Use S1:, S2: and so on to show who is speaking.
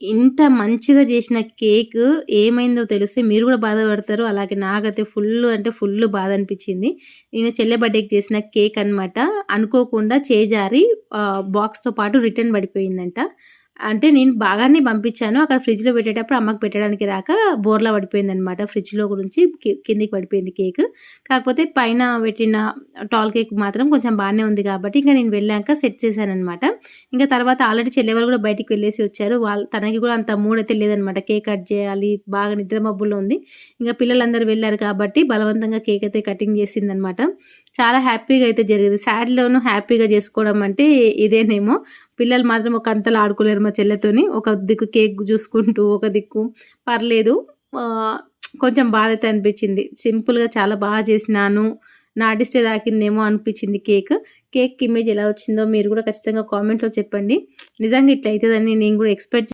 S1: ఇంత మంచిగా చేసిన కేక్ ఏమైందో తెలిస్తే మీరు కూడా బాధపడతారు. అలాగే నాకైతే ఫుల్ అంటే ఫుల్ బాధ అనిపించింది. నేను చెల్లె బర్త్‌డేకి చేసిన కేక్ అన్నమాట. అనుకోకుండా చేజారి బాక్స్‌తో పాటు రిటర్న్ పడిపోయిందంట. అంటే నేను బాగానే పంపించాను. అక్కడ ఫ్రిడ్జ్‌లో పెట్టేటప్పుడు అమ్మకి పెట్టడానికి రాక బోర్లా పడిపోయిందనమాట. ఫ్రిడ్జ్‌లో నుంచి కిందికి కిందకి పడిపోయింది కేక్. కాకపోతే పైన పెట్టిన టాల్ కేక్ మాత్రం కొంచెం బాగానే ఉంది కాబట్టి ఇంకా నేను వెళ్ళాక సెట్ చేశాననమాట. ఇంకా తర్వాత ఆల్రెడీ చెల్లె కూడా బయటికి వెళ్ళేసి వచ్చారు. వాళ్ళు తనకి కూడా అంత మూడైతే లేదనమాట. కేక్ కట్ చేయాలి. బాగా నిద్ర మబ్బులో ఉంది. ఇంకా పిల్లలందరూ వెళ్ళారు కాబట్టి బలవంతంగా కేక్ అయితే కటింగ్ చేసిందనమాట. చాలా హ్యాపీగా అయితే జరిగింది. సాడ్‌లోను హ్యాపీగా చేసుకోవడం అంటే ఇదేనేమో. పిల్లలు మాత్రం ఒక అంతలా ఆడుకోలేరు మా చెల్లెతోని. ఒక దిక్కు కేక్ చూసుకుంటూ, ఒక దిక్కు పర్లేదు. కొంచెం బాధైతే అనిపించింది. సింపుల్‌గా చాలా బాగా చేసినాను. నా ఆర్టిస్టే తాకిందేమో అనిపించింది కేక్. కేక్ ఇమేజ్ ఎలా వచ్చిందో మీరు కూడా ఖచ్చితంగా కామెంట్‌లో చెప్పండి. నిజంగా ఇట్లా అవుతుందని నేను కూడా ఎక్స్‌పెక్ట్